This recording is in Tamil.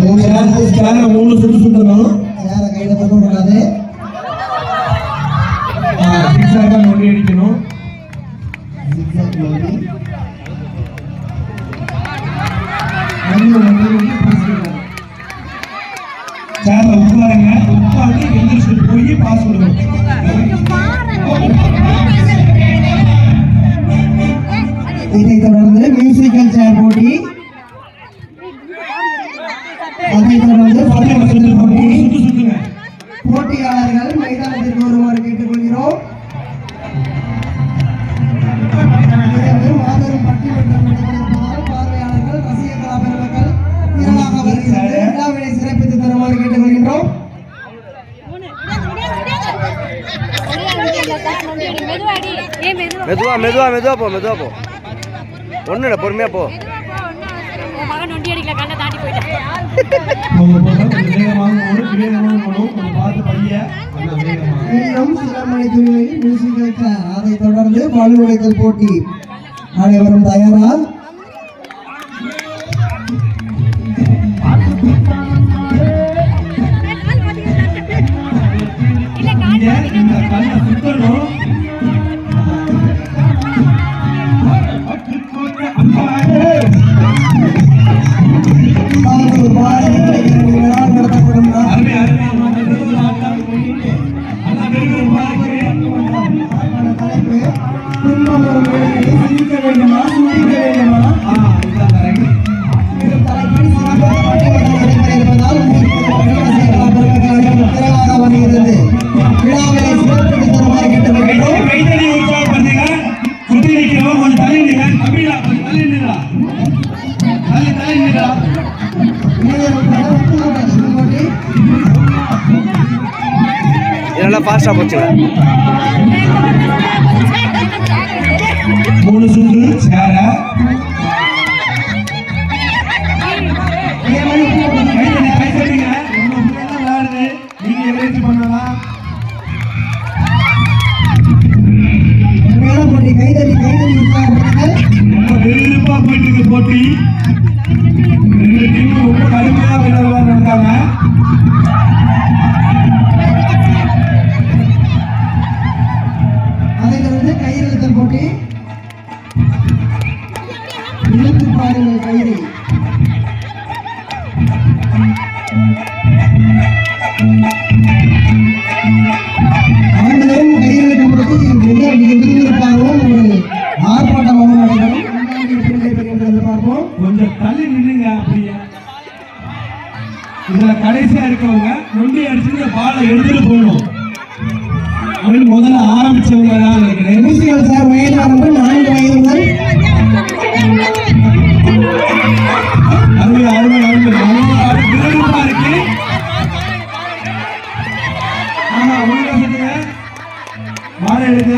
சேர மூணு சுட்டு சுட்டணும் சேர கையில தொட்டு விடாது சிக்ஸாக நொண்டி அடிக்கணும். pass பண்ணணும். சேர்ல உட்காருங்க உட்காந்து எந்திரிச்சு போய் பாஸ் விடணும் இதைத் தொடர்ந்து மியூசிக்கல் சேர் போட்டி. தொடர்ந்து போட்டி. போட்டியாளர்கள் மைதானத்திற்கு வருமாறு கேட்டுக்கொள்கிறோம். மாபெரும் பட்டிமன்றம் பார்வையாளர்கள் ரசிக கலா பெருமக்கள் திரளாக வருகிறது விழாவினை சிறப்பித்து தருமாறு கேட்டுக்கொள்கின்றோம். மெதுவா மெதுவா. மெதுவா போ மெதுவா போ. ஒன்றும் இல்லை பொறுமையாக போ. மகன் நொண்டி அடிக்கல கண்ணை தாண்டி இன்னும் சில தொடர்ந்து பலு உடைத்தல் போட்டி அனைவரும் தயாரா துன்பம் வரும் வேண்டுமா? நல்லா ஃபாஸ்ட்டாக போச்சுங்க மூணு சுண்டு சேர. ஏமணி பூ இழுத்து பாருங்கள் கயிறு ஆண்களும் கயிறு இழுக்கும் போது மிக மிக விறுவிறுப்பாகவும் ஒரு ஆர்ப்பாட்டமாகவும் நடைபெறும். பார்ப்போம் கொஞ்சம் தள்ளி நின்னுங்க அப்படியே. இதுல கடைசியா இருக்கவங்க நொண்டி அடிச்சு இந்த பாலை எடுத்துட்டு போகணும். அப்படின்னு முதல்ல ஆரம்பிச்சவங்க தான் வாழை எடுங்க